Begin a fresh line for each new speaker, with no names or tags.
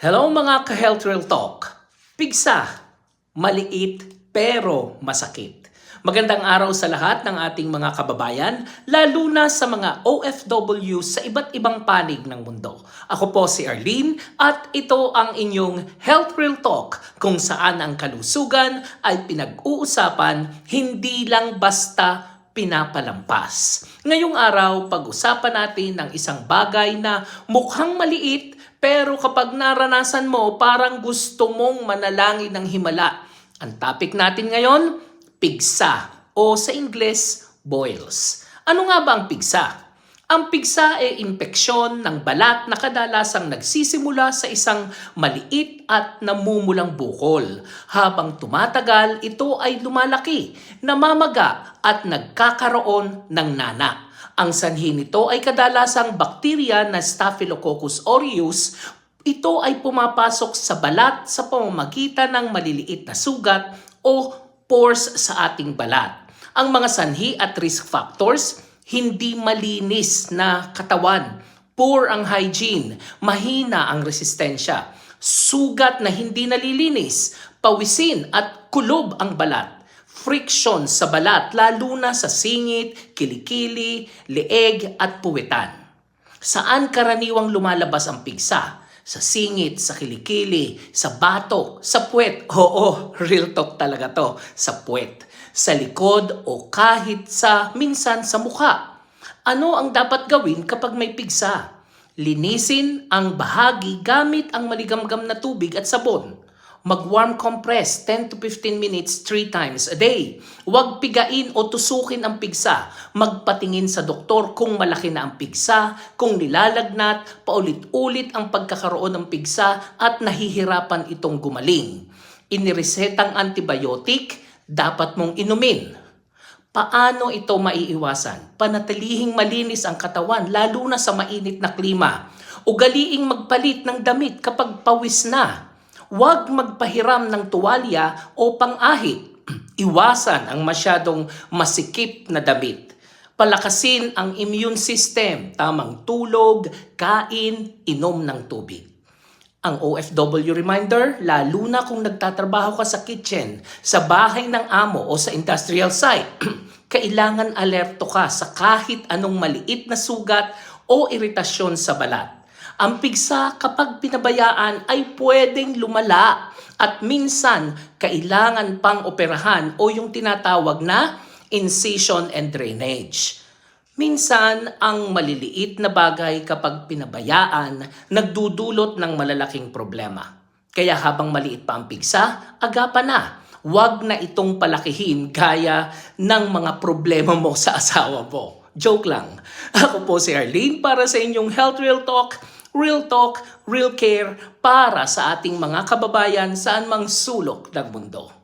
Hello mga ka-Health Real Talk. Pigsa, maliit pero masakit. Magandang araw sa lahat ng ating mga kababayan, lalo na sa mga OFW sa iba't ibang panig ng mundo. Ako po si Arlene at ito ang inyong Health Real Talk kung saan ang kalusugan ay pinag-uusapan hindi lang basta pinapalampas. Ngayong araw, pag-usapan natin ng isang bagay na mukhang maliit pero kapag naranasan mo, parang gusto mong manalangin ng himala. Ang topic natin ngayon, pigsa o sa Ingles, boils. Ano nga ba ang pigsa? Ang pigsa ay impeksyon ng balat na kadalasang nagsisimula sa isang maliit at namumulang bukol. Habang tumatagal, ito ay lumalaki, namamaga at nagkakaroon ng nana. Ang sanhi nito ay kadalasang bakterya na Staphylococcus aureus. Ito ay pumapasok sa balat sa pamamagitan ng maliliit na sugat o pores sa ating balat. Ang mga sanhi at risk factors, hindi malinis na katawan, poor ang hygiene, mahina ang resistensya, sugat na hindi nalilinis, pawisin at kulob ang balat, friction sa balat lalo na sa singit, kilikili, leeg at puwetan. Saan karaniwang lumalabas ang pigsa? Sa singit, sa kilikili, sa batok, sa puwet. Oo, real talk talaga to, sa puwet. Sa likod o kahit sa minsan sa mukha. Ano ang dapat gawin kapag may pigsa? Linisin ang bahagi gamit ang maligamgam na tubig at sabon. Mag-warm compress 10 to 15 minutes 3 times a day. Huwag pigain o tusukin ang pigsa. Magpatingin sa doktor kung malaki na ang pigsa, kung nilalagnat, paulit-ulit ang pagkakaroon ng pigsa at nahihirapan itong gumaling. Iniresetang antibiotic, dapat mong inumin. Paano ito maiiwasan? Panatilihing malinis ang katawan lalo na sa mainit na klima. Ugaliing magpalit ng damit kapag pawis na. Huwag magpahiram ng tuwalya o pang-ahit. Iwasan ang masyadong masikip na damit. Palakasin ang immune system, tamang tulog, kain, inom ng tubig. Ang OFW reminder, lalo na kung nagtatrabaho ka sa kitchen, sa bahay ng amo o sa industrial site, kailangan alerto ka sa kahit anong maliit na sugat o iritasyon sa balat. Ang pigsa kapag pinabayaan ay pwedeng lumala at minsan kailangan pang operahan o yung tinatawag na incision and drainage. Minsan, ang maliliit na bagay kapag pinabayaan, nagdudulot ng malalaking problema. Kaya habang maliit pa ang pigsa, agapan na. Huwag na itong palakihin gaya ng mga problema mo sa asawa mo. Joke lang. Ako po si Arlene para sa inyong Health Real Talk, Real Talk, Real Care para sa ating mga kababayan saan mang sulok ng mundo.